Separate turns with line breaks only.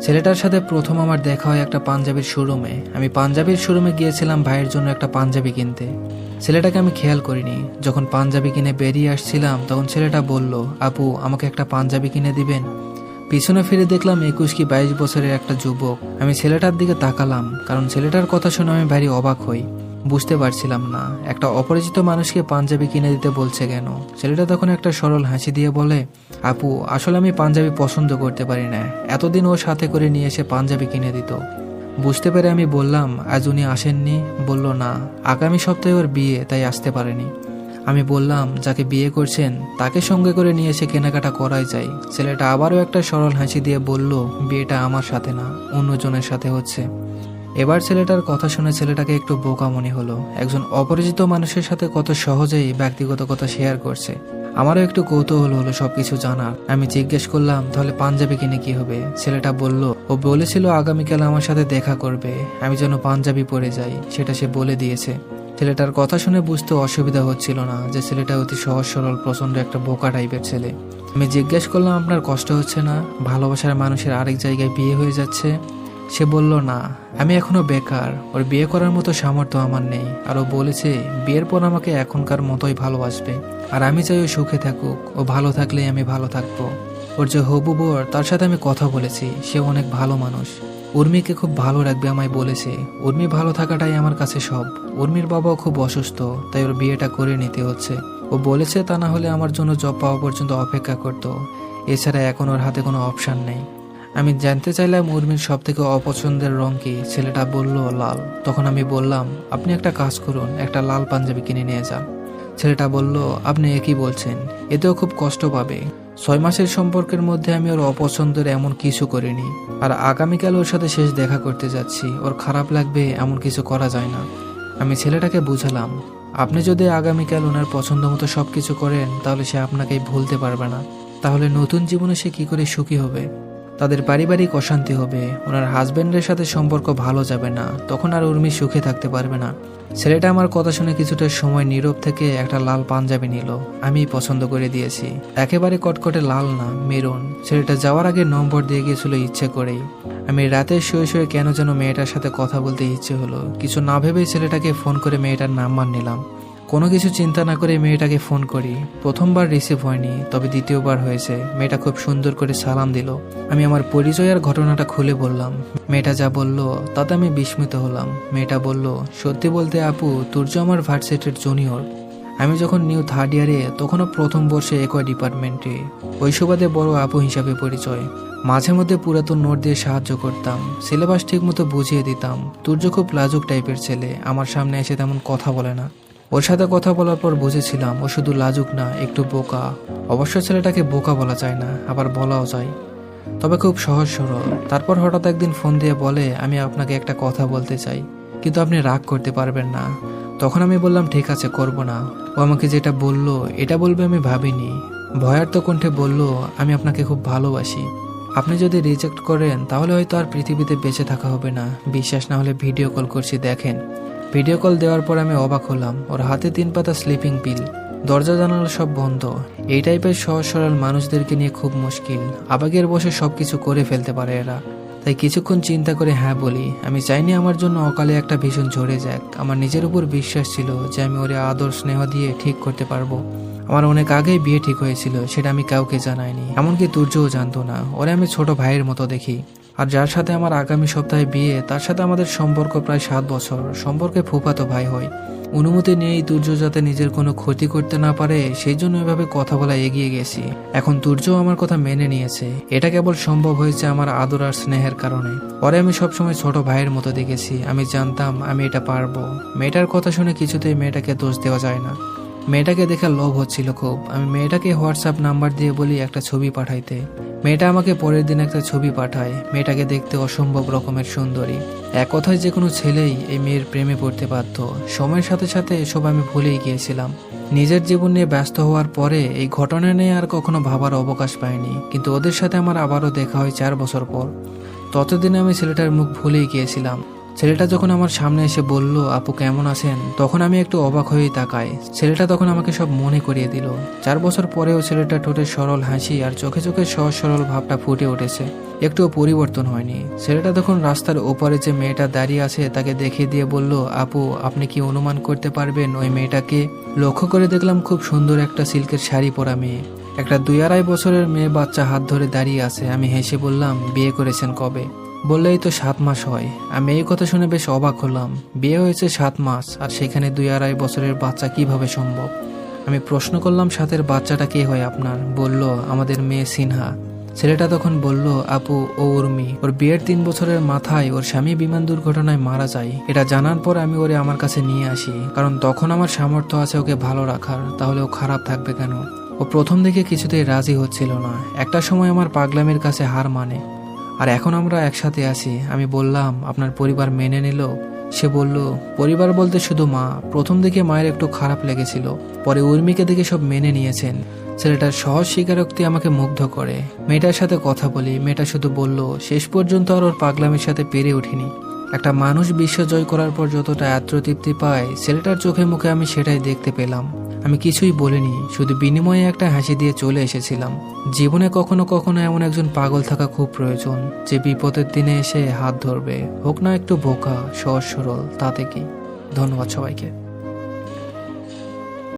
ছেলেটার সাথে প্রথম আমার দেখা হয় একটা পাঞ্জাবির শোরুমে আমি পাঞ্জাবির শোরুমে গিয়েছিলাম ভাইয়ের জন্য একটা পাঞ্জাবি কিনতে। ছেলেটাকে আমি খেয়াল করিনি। যখন পাঞ্জাবি কিনে বেরিয়ে আসছিলাম, তখন ছেলেটা বলল, আপু, আমাকে একটা পাঞ্জাবি কিনে দিবেন? পিছনে ফিরে দেখলাম একুশ কি বাইশ বছরের একটা যুবক। আমি ছেলেটার দিকে তাকালাম, কারণ ছেলেটার কথা শুনে আমি ভারী অবাক হই। বুঝতে পারছিলাম না। একটা অপরিচিত মানুষকে পাঞ্জাবি কিনে দিতে বলছে কেন? ছেলেটা তখন একটা সরল হাসি দিয়ে বলে, আপু, আসলে আমি পাঞ্জাবি পছন্দ করতে পারি না। এতদিন ওর সাথে করে নিয়ে এসে পাঞ্জাবি কিনে দিত। বুঝতে পেরে আমি বললাম, আজ উনি আসেননি? বলল, না। আগামী সপ্তাহে ওর বিয়ে, তাই আসতে পারেনি। আমি বললাম, যাকে বিয়ে করছেন, তাকে সঙ্গে করে নিয়ে এসে কেনাকাটা করাই যায়। ছেলেটা আবারও একটা সরল হাসি দিয়ে বলল, বিয়েটা আমার সাথে না, অন্যজনের সাথে হচ্ছে। এবার ছেলেটার কথা শুনে ছেলেটাকে একটু বোকা মনে হলো। একজন অপরিচিত মানুষের সাথে কত সহজেই ব্যক্তিগত কথা শেয়ার করছে। আমারও একটু কৌতূহল হলো সবকিছু জানার। আমি জিজ্ঞেস করলাম, তাহলে পাঞ্জাবি কিনে কি হবে? ছেলেটা বলল, ও বলেছিল আগামীকাল আমার সাথে দেখা করবে। আমি যেন পাঞ্জাবি পরে যাই। সেটা সে বলে দিয়েছে। ছেলেটার কথা শুনে বুঝতে অসুবিধা হচ্ছিল না যে ছেলেটা অতি সহজ সরল প্রচণ্ড একটা বোকা টাইপের ছেলে। আমি জিজ্ঞেস করলাম, আপনার কষ্ট হচ্ছে না? ভালোবাসার মানুষের আরেক জায়গায় বিয়ে হয়ে যাচ্ছে? সে বলল, না, আমি এখনও বেকার। ওর বিয়ে করার মতো সামর্থ্য আমার নেই। আর ও বলেছে, বিয়ের পর আমাকে এখনকার মতোই ভালোবাসবে। আর আমি চাই ও সুখে থাকুক। ও ভালো থাকলেই আমি ভালো থাকব। ওর যে হবু বর তার সাথে আমি কথা বলেছি, সে অনেক ভালো মানুষ। উর্মিকে খুব ভালো রাখবে আমায় বলেছে। উর্মি ভালো থাকাটাই আমার কাছে সব। উর্মির বাবাও খুব অসুস্থ, তাই ওর বিয়েটা করে নিতে হচ্ছে। ও বলেছে, তা না হলে আমার জন্য জব পাওয়া পর্যন্ত অপেক্ষা করতো। এছাড়া এখন ওর হাতে কোনো অপশন নেই। আমি জানতে চাইলাম উর্মির সব থেকে অপছন্দের রং কি? ছেলেটা বলল, লাল। তখন আমি বললাম, আপনি একটা কাজ করুন, একটা লাল পাঞ্জাবি কিনে নিয়ে যান। ছেলেটা বলল, আপনি একই বলছেন? এতেও খুব কষ্ট পাবে। ছয় মাসের সম্পর্কের মধ্যে আমি ওর অপছন্দের এমন কিছু করিনি। আর আগামীকাল ওর সাথে শেষ দেখা করতে যাচ্ছি। ওর খারাপ লাগবে এমন কিছু করা যায় না। আমি ছেলেটাকে বুঝালাম, আপনি যদি আগামীকাল ওনার পছন্দ মতো সব কিছু করেন, তাহলে সে আপনাকেই ভুলতে পারবে না। তাহলে নতুন জীবনে সে কি করে সুখী হবে? তাদের পারিবারিক অশান্তি হবে। ওনার হাজবেন্ডের সাথে সম্পর্ক ভালো যাবে না। তখন আর উর্মি সুখে থাকতে পারবে না। ছেলেটা আমার কথা শুনে কিছুটা সময় নীরব থেকে একটা লাল পাঞ্জাবি নিল। আমি পছন্দ করে দিয়েছি। একেবারে কটকটে লাল না, মেরুন। ছেলেটা যাওয়ার আগে নম্বর দিয়ে গিয়েছিল ইচ্ছে করেই। আমি রাতে শুয়ে শুয়ে কেন যেন মেয়েটার সাথে কথা বলতে ইচ্ছে হলো। কিছু না ভেবেই ছেলেটাকে ফোন করে মেয়েটার নাম্বার নিলাম। কোনো কিছু চিন্তা না করে মেয়েটাকে ফোন করি। প্রথমবার রিসিভ হয়নি, তবে দ্বিতীয়বার হয়েছে। মেয়েটা খুব সুন্দর করে সালাম দিল। আমি আমার পরিচয় আর ঘটনাটা খুলে বললাম। মেয়েটা যা বলল, তাতে আমি বিস্মিত হলাম। মেয়েটা বলল, সত্যি বলতে আপু, তুর্য আমার ভার্সিটির জুনিয়র আমি যখন নিউ থার্ড ইয়ারে তখনও প্রথম বর্ষে একই ডিপার্টমেন্টে ওই সুবাদে বড় আপু হিসাবে পরিচয়। মাঝে মধ্যে পুরাতন নোট দিয়ে সাহায্য করতাম। সিলেবাস ঠিক মতো বুঝিয়ে দিতাম। তুর্য খুব লাজুক টাইপের ছেলে। আমার সামনে এসে তেমন কথা বলে না। ওর সাথে কথা বলার পর বুঝেছিলাম ও শুধু লাজুক না, একটু বোকা। অবশ্য ছেলেটাকে বোকা বলা যায় না, আবার বলাও যায়। তবে খুব সহজ সরল। তারপর হঠাৎ একদিন ফোন দিয়ে বলে, আমি আপনাকে একটা কথা বলতে চাই, কিন্তু আপনি রাগ করতে পারবেন না। তখন আমি বললাম, ঠিক আছে, করব না। ও আমাকে যেটা বলল, এটা বলবে আমি ভাবিনি। ভয়ার্ত কণ্ঠে বলল, আমি আপনাকে খুব ভালোবাসি। আপনি যদি রিজেক্ট করেন, তাহলে হয়তো আর পৃথিবীতে বেঁচে থাকা হবে না। বিশ্বাস না হলে ভিডিও কল করছি, দেখেন। ভিডিও কল দেওয়ার পর আমি অবাক হলাম। ওর হাতে তিন পাতা স্লিপিং পিল দরজা জানালা সব বন্ধ। এই টাইপের সহজ সরল মানুষদেরকে নিয়ে খুব মুশকিল। আবেগের বসে সবকিছু করে ফেলতে পারে এরা। তাই কিছুক্ষণ চিন্তা করে হ্যাঁ বলি, আমি চাইনি আমার জন্য অকালে একটা ভীষণ ঝরে যাক। আমার নিজের উপর বিশ্বাস ছিল যে আমি ওরে আদর স্নেহ দিয়ে ঠিক করতে পারব। আমার অনেক আগেই বিয়ে ঠিক হয়েছিল, সেটা আমি কাউকে জানাইনি। এমনকি তুর্যও জানতো না। ওরে আমি ছোট ভাইয়ের মতো দেখি। আর যার সাথে আমার আগামী সপ্তাহে বিয়ে, তার সাথে আমাদের সম্পর্ক প্রায় সাত বছর। সম্পর্কে ফুফাতো ভাই হয়। অনুমতি নিয়েই তুর্য যাতে নিজের কোনো ক্ষতি করতে না পারে, সেই জন্য এভাবে কথা বলা এগিয়ে গেছি। এখন তুর্য আমার কথা মেনে নিয়েছে। এটা কেবল সম্ভব হয়েছে আমার আদর আর স্নেহের কারণে। পরে আমি সবসময় ছোট ভাইয়ের মতো দেখেছি। আমি জানতাম আমি এটা পারব। মেয়েটার কথা শুনে কিছুতেই মেয়েটাকে দোষ দেওয়া যায় না। মেয়েটাকে দেখে লোভ হচ্ছিল খুব। আমি মেয়েটাকে হোয়াটসঅ্যাপ নাম্বার দিয়ে বলি একটা ছবি পাঠাইতে। মেয়েটা আমাকে পরের দিন একটা ছবি পাঠায়। মেয়েটাকে দেখতে অসম্ভব রকমের সুন্দরী। এক কথায় যে কোনো ছেলেই এই মেয়ের প্রেমে পড়তে বাধ্য। সময়ের সাথে সাথে এসব আমি ভুলেই গিয়েছিলাম। নিজের জীবন নিয়ে ব্যস্ত হওয়ার পরে এই ঘটনা নিয়ে আর কখনো ভাবার অবকাশ পাইনি। কিন্তু ওদের সাথে আমার আবারও দেখা হয় চার বছর পর। ততদিনে আমি ছেলেটার মুখ ভুলেই গিয়েছিলাম। ছেলেটা যখন আমার সামনে এসে বলল, আপু কেমন আছেন? তখন আমি একটু অবাক হয়ে তাকাই। ছেলেটা তখন আমাকে সব মনে করিয়ে দিল। চার বছর পরেও ছেলেটা ঠোঁটে সরল হাসি আর চোখে চোখে সহজ সরল ভাবটা ফুটে উঠেছে। একটুও পরিবর্তন হয়নি। ছেলেটা তখন রাস্তার ওপারে যে মেয়েটা দাঁড়িয়ে আছে, তাকে দেখিয়ে দিয়ে বলল, আপু, আপনি কি অনুমান করতে পারবেন ওই মেয়েটাকে? লক্ষ্য করে দেখলাম খুব সুন্দর একটা সিল্কের শাড়ি পরা মেয়ে। একটা দুই আড়াই বছরের মেয়ে বাচ্চা হাত ধরে দাঁড়িয়ে আছে। আমি হেসে বললাম, বিয়ে করেছেন কবে? বললেই তো সাত মাস হয়। আমি এই কথা শুনে বেশ অবাক হলাম। বিয়ে হয়েছে সাত মাস, আর সেখানে দুই আড়াই বছরের বাচ্চা কীভাবে সম্ভব? আমি প্রশ্ন করলাম সাথের বাচ্চাটা কে হয় আপনার? বলল, আমাদের মেয়ে সিনহা। ছেলেটা তখন বলল, আপু, ও উর্মি। ওর বিয়ের তিন বছরের মাথায় ওর স্বামী বিমান দুর্ঘটনায় মারা যায়। এটা জানার পর আমি ওরে আমার কাছে নিয়ে আসি। কারণ তখন আমার সামর্থ্য আছে ওকে ভালো রাখার। তাহলে ও খারাপ থাকবে কেন? ও প্রথম দিকে কিছুতেই রাজি হচ্ছিল না। একটা সময় আমার পাগলামের কাছে হার মানে। আর এখন আমরা একসাথে আছি। আমি বললাম, আপনার পরিবার মেনে নিল? সে বলল, পরিবার বলতে শুধু মা। প্রথম দিকে মায়ের একটু খারাপ লেগেছিল। পরে উর্মিকে দেখে সব মেনে নিয়েছেন। ছেলেটার সহজ স্বীকারোক্তি আমাকে মুগ্ধ করে। মেয়েটার সাথে কথা বলি। মেয়েটা শুধু বলল, শেষ পর্যন্ত আর ওর পাগলামের সাথে পেরে উঠিনি। একটা মানুষ বিশ্ব জয় করার পর যতটা আত্মতৃপ্তি পায়, ছেলেটার চোখে মুখে আমি সেটাই দেখতে পেলাম। আমি কিছুই বলিনি, শুধু বিনিময়ে একটা হাসি দিয়ে চলে এসেছিলাম। জীবনে কখনো কখনো এমন একজন পাগল থাকা খুব প্রয়োজন, যে বিপদের দিনে এসে হাত ধরবে। হোক না একটু বোকা, সহজ সরল, তাতে কি? ধন্যবাদ সবাইকে।